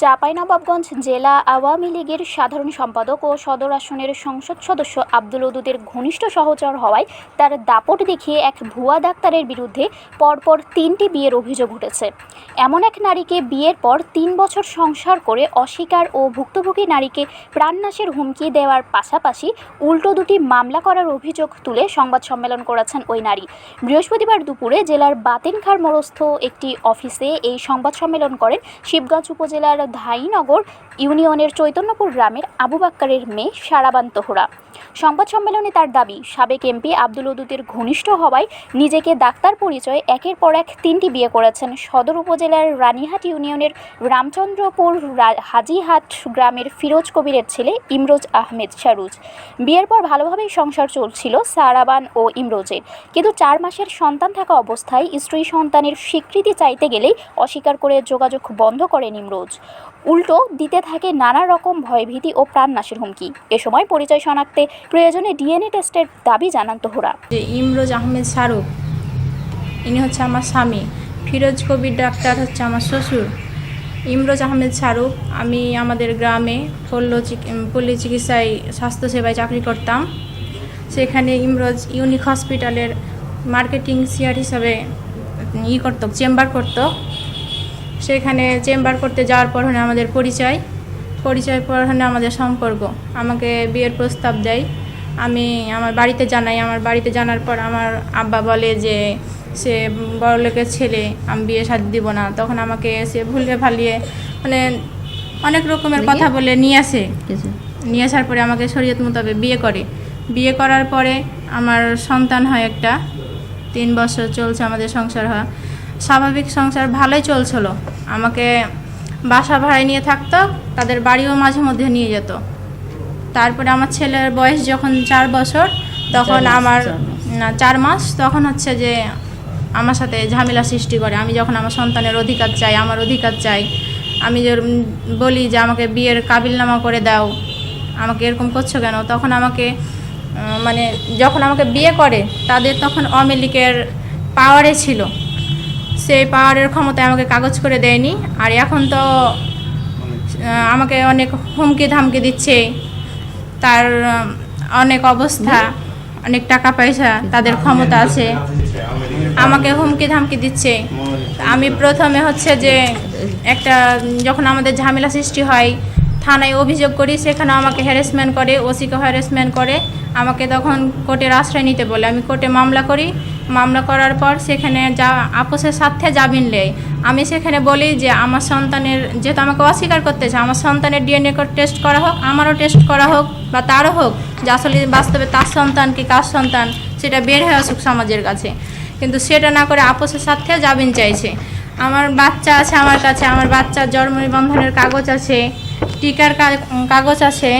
চাঁপাইনবাবগঞ্জ জেলা আওয়ামী লীগের সাধারণ সম্পাদক ও সদর আসনের সংসদ সদস্য আব্দুল ওদুদের ঘনিষ্ঠ সহচর হওয়ায় তার দাপট দেখিয়ে এক ভুয়া ডাক্তারের বিরুদ্ধে পরপর তিনটি বিয়ের অভিযোগ উঠেছে। এমন এক নারীকে বিয়ের পর তিন বছর সংসার করে অস্বীকার ও ভুক্তভোগী নারীকে প্রাণনাশের হুমকি দেওয়ার পাশাপাশি উল্টো দুটি মামলা করার অভিযোগ তুলে সংবাদ সম্মেলন করেছেন ওই নারী। বৃহস্পতিবার দুপুরে জেলার বাতেনখার মোড়স্থ একটি অফিসে এই সংবাদ সম্মেলন করেন শিবগঞ্জ উপজেলার ধাইনগর ইউনিয়নের চৈতন্যপুর গ্রামের আবু বাক্কারের মেয়ে সারাবান তোহরা। সংবাদ সম্মেলনে তার দাবি, সাবেক এমপি আব্দুল ওদুদের ঘনিষ্ঠ হওয়ায় নিজেকে ডাক্তার পরিচয় একের পর এক তিনটি বিয়ে করেছেন সদর উপজেলার রানীহাট ইউনিয়নের রামচন্দ্রপুর হাজিহাট গ্রামের ফিরোজ কবিরের ছেলে ইমরোজ আহমেদ শারুজ। বিয়ের পর ভালোভাবেই সংসার চলছিল সারাবান ও ইমরোজের। কিন্তু চার মাসের সন্তান থাকা অবস্থায় স্ত্রী সন্তানের স্বীকৃতি চাইতে গেলেই অস্বীকার করে যোগাযোগ বন্ধ করেন ইমরোজ। উল্টো দিতে থাকে নানা রকম ভয়ভীতি ও প্রাণ প্রাণনাশের হুমকি। এ সময় পরিচয় শনাক্তে প্রয়োজনে ডিএনএ টেস্টের দাবি জানান তোহরা। ইমরোজ আহমেদ শাহরুখ, ইনি হচ্ছে আমার স্বামী। ফিরোজ কবির ডাক্তার হচ্ছে আমার শ্বশুর। ইমরোজ আহমেদ শাহরুখ, আমি আমাদের গ্রামে পল্ল পল্লী চিকিৎসায় স্বাস্থ্যসেবায় চাকরি করতাম। সেখানে ইমরোজ ইউনিক হসপিটালের মার্কেটিং সিয়ার হিসাবে ই করতো, চেম্বার করতো। সেখানে চেম্বার করতে যাওয়ার পর হলে আমাদের পরিচয়। পরিচয় পর হলে আমাদের সম্পর্ক। আমাকে বিয়ের প্রস্তাব দেয়। আমি আমার বাড়িতে জানাই। আমার বাড়িতে জানার পর আমার আব্বা বলে যে সে বড়লোকের ছেলে আমি বিয়ে শাদি দিব না। তখন আমাকে সে ভুলে ভালিয়ে মানে অনেক রকমের কথা বলে নিয়ে আসে। নিয়ে আসার পরে আমাকে শরীয়ত মোতাবেক বিয়ে করে। বিয়ে করার পরে আমার সন্তান হয় একটা। তিন বছর চলছে আমাদের সংসার হয় স্বাভাবিক সংসার ভালোই চলছিল। আমাকে বাসা ভাড়ায় নিয়ে থাকতো তাদের বাড়িও মাঝে মধ্যে নিয়ে যেত। তারপরে আমার ছেলের বয়স যখন চার বছর তখন আমার না চার মাস তখন হচ্ছে যে আমার সাথে ঝামেলা সৃষ্টি করে। আমি যখন আমার সন্তানের অধিকার চাই আমার অধিকার চাই আমি যে বলি যে আমাকে বিয়ের কাবিলনামা করে দাও আমাকে এরকম করছ কেন? তখন আমাকে মানে যখন আমাকে বিয়ে করে তাদের তখন লীগের পাওয়ারে ছিল। সেই পাওয়ারের ক্ষমতায় আমাকে কাগজ করে দেয়নি। আর এখন তো আমাকে অনেক হুমকি ধামকি দিচ্ছে। তার অনেক অবস্থা, অনেক টাকা পয়সা তাদের ক্ষমতা আছে। আমাকে হুমকি ধামকি দিচ্ছে। আমি প্রথমে হচ্ছে যে একটা, যখন আমাদের ঝামেলা সৃষ্টি হয়, থানায় অভিযোগ করি, সেখানে আমাকে হ্যারাসমেন্ট করে, ওসিকে হ্যারাসমেন্ট করে, আমাকে তখন কোর্টের আশ্রয় নিতে বলে। আমি কোর্টে মামলা করি মামলা করার পর সেখানে যা আপোষের সাথে জামিন নেয় আমি সেখানে বলি যে, আমার সন্তানের যেহেতু আমাকে অস্বীকার করতে করতেছে, আমার সন্তানের ডিএনএ টেস্ট করা হোক, আমারও টেস্ট করা হোক বা তারও হোক, যে আসলে বাস্তবে তার সন্তান কি কার সন্তান, সেটা বের হয়ে আসুক সমাজের কাছে। কিন্তু সেটা না করে আপোষের সাথে জামিন চাইছে। আমার বাচ্চা আছে আমার কাছে, আমার বাচ্চার জন্ম নিবন্ধনের কাগজ আছে, টিকার কাগজ আছে।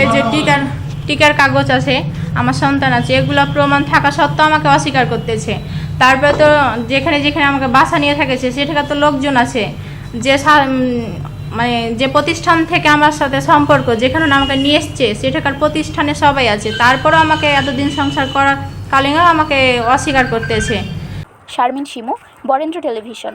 এই যে টিকার টিকার কাগজ আছে, আমার সন্তান আছে, এগুলো প্রমাণ থাকা সত্ত্বেও আমাকে অস্বীকার করতেছে। তারপরে তো যেখানে যেখানে আমাকে বাসা নিয়ে থাকেছে, সেখানে তো লোকজন আছে। যে মানে যে প্রতিষ্ঠান থেকে আমার সাথে সম্পর্ক, যেখানে আমাকে নিয়ে এসছে সেটাকার প্রতিষ্ঠানে সবাই আছে। তারপরও আমাকে এতদিন সংসার করা কালীনও আমাকে অস্বীকার করতেছে। শারমিন শিমু, বরেন্দ্র টেলিভিশন।